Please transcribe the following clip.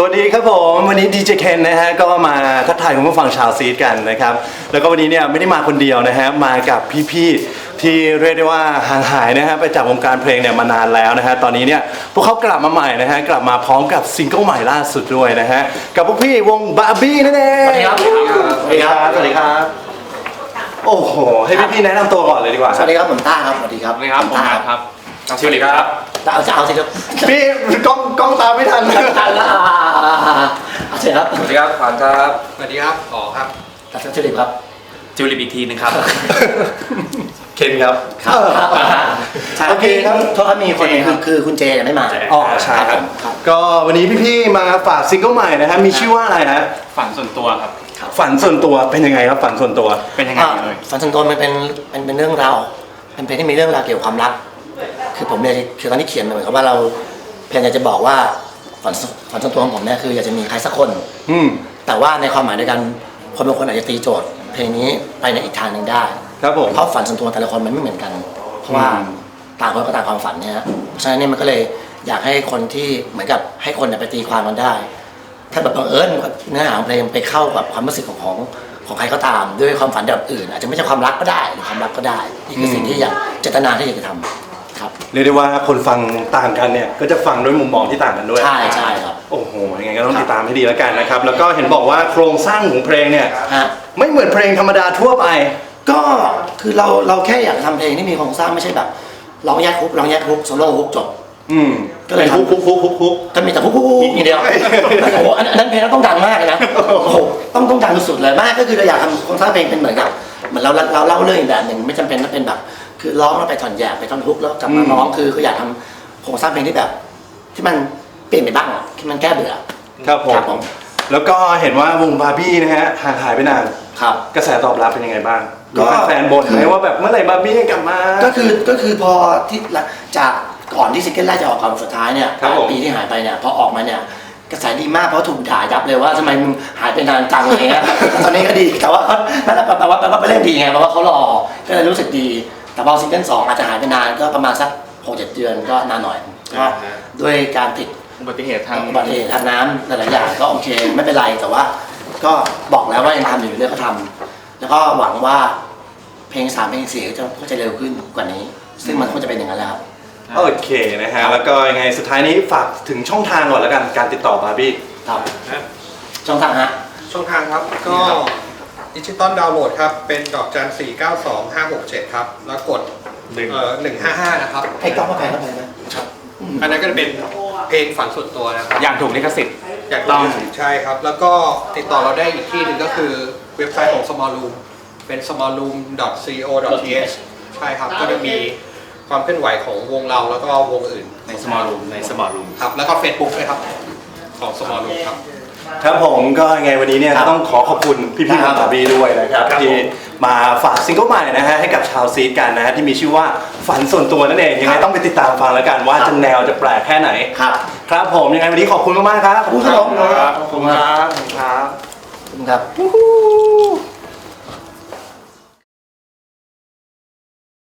สวัสดีครับผม วันนี้ดีเจเคนนะฮะก็มาทักทายคุณผู้ฟังชาวซีดกันนะครับ แล้วก็วันนี้เนี่ยไม่ได้มาคนเดียวนะฮะมากับพี่ๆที่เรียกได้ว่าห่างหายนะฮะไปจากวงการเพลงเนี่ยมานานแล้วนะฮะตอนนี้เนี่ยพวกเขากลับมาใหม่นะฮะกลับมาพร้อมกับซิงเกิลใหม่ล่าสุดด้วยนะฮะกับพวกพี่วงบาร์บี้นั่นเองสวัสดีครับ สวัสดีครับสวัสดีครับ โอ้โหให้พี่ๆแนะนำตัวก่อนเลยดีกว่าสวัสดีครับผมต้าครับสวัสดีครับสวัสดีครับผมต้านัทครับ สวัสดีครับ ต้าเอาจะเอาสิครับพี่กล้องกล้องตามไม่ทันทันแล้วเอาเชิญครับสวัสดีครับขวัญครับสวัสดีครับอ๋อครับตัดสินใจครับจิวลิปอีกทีนึงครับ เคนครับ ครับโอเคครับโทษครับมีคนนึงคือคุณเจยังไม่มาอ๋อใช่ครับ ก็วันนี้พี่ๆมาฝากซิงเกิลใหม่นะฮะมีชื่อว่าอะไรฮะฝันส่วนตัวครับ ฝันส่วนตัวเป็นยังไงครับ ฝันส่วนตัวเป็นยังไงเลยฝันสันตนมันเป็นเป็นเป็นเรื่องราวเป็นเพลงที่มีเรื่องราวเกี่ยวกับความรัก คือผมเนี่ยคือตอนนี้เขียนเหมือนกับว่าเราเพลงอยากจะบอกว่าฝันฝันส่วนตัวของผมเนี่ยคืออยากจะมีใครสักคน อืม แต่ว่าในความหมายเดียวกันคนบางคนอาจจะตีโจทย์ เพลงนี้ไปในอีกทางหนึ่งได้ครับผม เพราะฝันส่วนตัวแต่ละคนมันไม่เหมือนกัน เพราะว่าอืม ต่างคนก็ต่างความฝันเนี่ยฮะเพราะฉะนั้นเนี่ยมันก็เลยอยากให้คนที่เหมือนกับให้คนเนี่ยไปตีความมันได้ ถ้าแบบบังเอิญเนื้อหาของเพลงไปเข้ากับความรู้สึกของของของใครก็ตาม ด้วยความฝันแบบอื่น อาจจะไม่ใช่ความรักก็ได้หรือความรักก็ได้นี่คือสิ่งที่อยากเจตนาที่อยากจะทำครับ เรียกได้ว่าคนฟังต่างกันเนี่ยก็จะฟังด้วยมุมมองที่ต่างกันด้วย ใช่ใช่ครับ โอ้โหยังไงก็ต้องติดตามให้ดีแล้วกันนะครับ แล้วก็เห็นบอกว่าโครงสร้างของเพลงเนี่ยฮะ ไม่เหมือนเพลงธรรมดาทั่วไป ก็คือเราเราแค่อยากทำเพลงที่มีโครงสร้างไม่ใช่แบบร้องแยกฮุกร้องแยกฮุกโซโล่ฮุกจบ อืมก็เลยฮุกฮุกฮุกฮุกฮุก ก็มีแต่ฮุกฮุกฮุกอย่างเดียวโอ้โหอันอันนั้นเพลงต้องดังมากเลยนะโอ้โหต้องต้องดังสุดๆเลยมากก็คือเราอยากทำโครงสร้างเพลงเป็นเหมือนกับเหมือนเราเราเล่าเรื่องอีกแบบหนึ่งไม่จำเป็นต้องเป็นแบบ คือร้องแล้วไปท่อนแยกไปท่อนฮุกแล้วกลับมาอืมร้องคือก็อยากทำโครงสร้างเพลงที่แบบ ที่มันเปลี่ยนไปบ้างอะที่มันแก้เบื่อครับผมครับผมแล้วก็เห็นว่าวงบาร์บี้นะฮะห่างหายไปนาน ครับ กระแสตอบรับเป็นยังไงบ้างก็มีแฟนๆบ่นไหมว่าแบบเมื่อไหร่บาร์บี้จะกลับมา ก็คือก็คือพอที่หลังจากก่อนที่ซิงเกิลแรกจะออกก่อนสุดท้ายเนี่ยครับผม ปีที่หายไปเนี่ยพอออกมาเนี่ยกระแสดีมากเพราะถูกด่ายับเลยว่าทำไมมึงหายไปนานจังอะไรเงี้ย ตอนนี้ก็ดีแต่ว่าเขานั่นแหละแปลว่าแปลว่าไปเล่นดีไงเพราะว่าเขารอก็เลยรู้สึกดี แต่พอซิงเกิลสองอาจจะหายไปนานก็ประมาณสักหกเจ็ดเดือนก็นานหน่อยก็ด้วยการติดอุบัติเหตุทางอุบัติเหตุทางน้ำหลายๆอย่างก็โอเคไม่เป็นไรแต่ว่า ก็บอกแล้วว่ายังทำอยู่เรื่อยก็ทำแล้วก็หวังว่าเพลงสามเพลงสี่จะก็จะเร็วขึ้นกว่านี้ ซึ่งมันควรจะเป็นอย่างนั้นแล้วครับโอเคนะฮะแล้วก็ยังไงสุดท้ายนี้ฝากถึงช่องทางก่อนแล้วกันการติดต่อ บาร์บี้ครับช่องทางฮะช่องทางครับก็ ดิจิตอลดาวน์โหลดครับ เป็นดอกจัน4 9 2 5 6 7ครับ แล้วกดหนึ่งเอ่อ155นะครับให้กล้องมาแพงก็แพงนะครับอันนั้นก็จะเป็นเพลงฝันส่วนตัวนะครับ อย่างถูกลิขสิทธิ์ อยากต้ลอองงใช่ครับ แล้วก็ติดต่อเราได้อีกที่หนึ่งก็คือเว็บไซต์ของ Small Room เป็น smallroom.co.th ใช่ครับ ก็จะมีความเคลื่อนไหวของวงเราแล้วก็วงอื่นในสมอลรูมในสมอลรูม ครับ แล้วก็ Facebook ด้วยครับ ของ Small Room ครับ ครับผมก็ยังไงวันนี้เนี่ยครับต้องขอขอบคุณพี่ๆคขรัอบงบาร์บี้ด้วยนะครับครับที่มาฝากซิงเกิลใหม่นะฮะให้กับชาวซีดกันนะฮะที่มีชื่อว่าฝันส่วนตัวนั่นเองยังไงต้องไปติดตามฟังแล้วกันว่าครับจะแนวจะแปลกแค่ไหน ครับ ครับผมยังไงวันนี้ขอบคุณมากๆครับขอบคุณครับผม ขอบคุณครับ ขอบคุณครับ ขอบคุณครับ